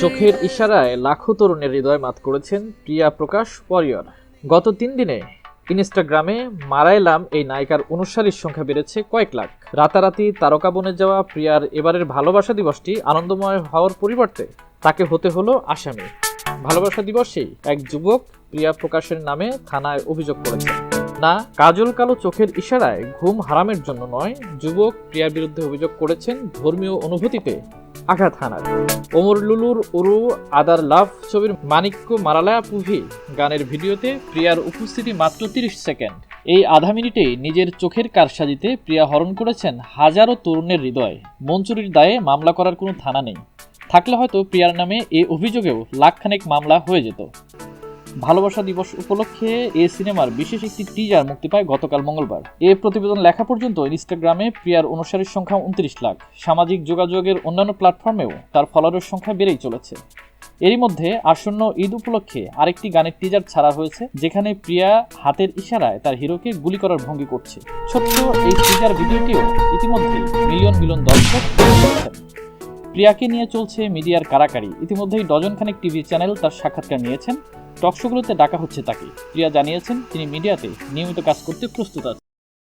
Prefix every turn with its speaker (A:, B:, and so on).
A: চোখের ইশারায় লাখো তরুণের হৃদয় মাত করেছেন প্রিয়া প্রকাশ পরিয়র গত তিন দিনে ইনস্টাগ্রামে মারাইলাম এই নায়িকার অনুসারীর সংখ্যা বেড়েছে কয়েক লাখ। রাতারাতি তারকা বনে যাওয়া প্রিয়ার এবারের ভালোবাসা দিবসটি আনন্দময় হওয়ার পরিবর্তে তাকে হতে হলো আসামি। ভালোবাসা দিবসেই এক যুবক প্রিয়া প্রকাশের নামে থানায় অভিযোগ করেছেন না, কাজল কালো চোখের ইশারায় ঘুম হারামের জন্য নয়, যুবক প্রিয়ার বিরুদ্ধে অভিযোগ করেছেন ধর্মীয় অনুভূতিতে আঘাত হানার। ওমর লুলুর উরু, আদার লাভ ছবির মানিক্য মারালায়া পুভি গানের ভিডিওতে প্রিয়ার উপস্থিতি মাত্র তিরিশ সেকেন্ড। এই আধা মিনিটেই নিজের চোখের কারসাজিতে প্রিয়া হরণ করেছেন হাজারো তরুণের হৃদয়। মঞ্চুরির দায়ে মামলা করার কোনো থানা নেই। থাকলে হয়তো প্রিয়ার নামে এ অভিযোগেও লাখখানেক মামলা হয়ে যেত। ভালোবাসা দিবস উপলক্ষে এ সিনেমার বিশেষ একটি টিজার মুক্তি পায় গতকাল মঙ্গলবার। এ প্রতিবেদন লেখা পর্যন্ত ইনস্টাগ্রামে প্রিয়ার অনুসারীর সংখ্যা উনত্রিশ লাখ। সামাজিক যোগাযোগের অন্যান্য প্ল্যাটফর্মেও তার ফলোয়ারের সংখ্যা বেড়েই চলেছে। এরই মধ্যে আসন্ন ঈদ উপলক্ষে আরেকটি গানের টিজার ছাড়া হয়েছে, যেখানে প্রিয়া হাতের ইশারায় তার হিরোকে গুলি করার ভঙ্গি করছে। ছোট্ট এই টিজার ভিডিওটিও ইতিমধ্যে মিলিয়ন মিলিয়ন দর্শক প্রিয়াকে নিয়ে চলছে মিডিয়ার কারাকারি। ইতিমধ্যেই ডজন খানেক টিভি চ্যানেল তার সাক্ষাৎকার নিয়েছেন। টকশোগুলোতে ডাকা হচ্ছে তাকে। প্রিয়া জানিয়েছেন তিনি মিডিয়াতে নিয়মিত কাজ করতে প্রস্তুত আছেন।